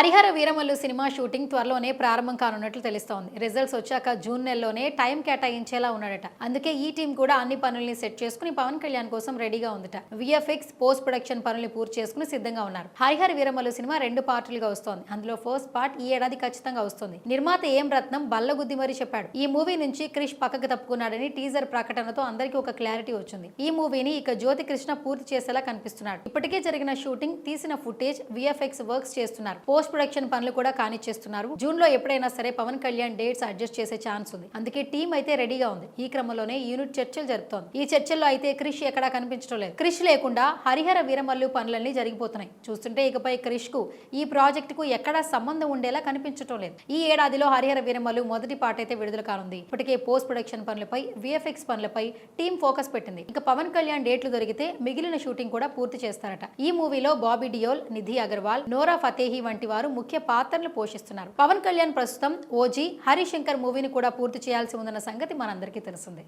Harihara Veeramallu cinema shooting త్వరలోనే ప్రారంభం కానున్నట్లు తెలుస్తోంది. రిజల్ట్స్ వచ్చాక జూన్ నెలలోనే టైం కేటాయించేలా ఉన్నాడట. అందుకే ఈ టీం కూడా అన్ని పనుల్ని సెట్ చేసుకుని పవన్ కళ్యాణ్ కోసం రెడీగా ఉందట. విఎఫ్ఎక్స్ పోస్ట్ ప్రొడక్షన్ పనుల్ని పూర్తి చేసుకుని సిద్ధంగా ఉన్నారు. హరిహర వీరమల్లు సినిమా రెండు పార్టులుగా వస్తోంది. అందులో ఫస్ట్ పార్ట్ ఈ ఏడాది ఖచ్చితంగా వస్తుంది. నిర్మాత ఏం రత్నం బల్లగుద్ది మరీ చెప్పాడు. ఈ మూవీ నుంచి క్రిష్ పక్కకు తప్పుకున్నాడని టీజర్ ప్రకటనతో అందరికీ ఒక క్లారిటీ వచ్చింది. ఈ మూవీని ఇక జ్యోతి కృష్ణ పూర్తి చేసేలా కనిపిస్తున్నాడు. ఇప్పటికే జరిగిన షూటింగ్ తీసిన ఫుటేజ్ విఎఫ్ఎక్స్ వర్క్స్ చేస్తున్నారు. పోస్ట్ పోస్ట్ ప్రొడక్షన్ పనులు కూడా కానిచ్చేస్తున్నారు. జూన్లో ఎప్పుడైనా సరే పవన్ కళ్యాణ్ డేట్స్ అడ్జస్ట్ చేసే ఛాన్స్ ఉంది. అందుకే టీం అయితే రెడీగా ఉంది. ఈ క్రమంలోనే యూనిట్ చర్చలు జరుపుతోంది ఈ చర్చల్లో అయితే క్రిష్ ఎక్కడా కనిపించడం లేదు. క్రిష్ లేకుండా హరిహర వీరమల్లు పనులన్నీ జరిగిపోతున్నాయి. చూస్తుంటే ఇకపై క్రిష్కు ఈ ప్రాజెక్ట్కు ఎక్కడా సంబంధం ఉండేలా కనిపించడం లేదు. ఈ ఏడాదిలో హరిహర వీరమల్లు మొదటి పాట అయితే విడుదల కానుంది. ఇప్పటికే పోస్ట్ ప్రొడక్షన్ పనులపై విఎఫ్ఎక్స్ పనులపై టీం ఫోకస్ పెట్టింది. ఇక పవన్ కళ్యాణ్ డేట్లు దొరికితే మిగిలిన షూటింగ్ కూడా పూర్తి చేస్తారట. ఈ మూవీలో బాబీ డియోల్ నిధి అగర్వాల్ నోరా ఫతేహి వంటి వారు ముఖ్య పాత్రలు పోషిస్తున్నారు. పవన్ కళ్యాణ్ ప్రస్తుతం ఓజీ హరిశంకర్ మూవీని కూడా పూర్తి చేయాల్సి ఉందన్న సంగతి మనందరికీ తెలిసిందే.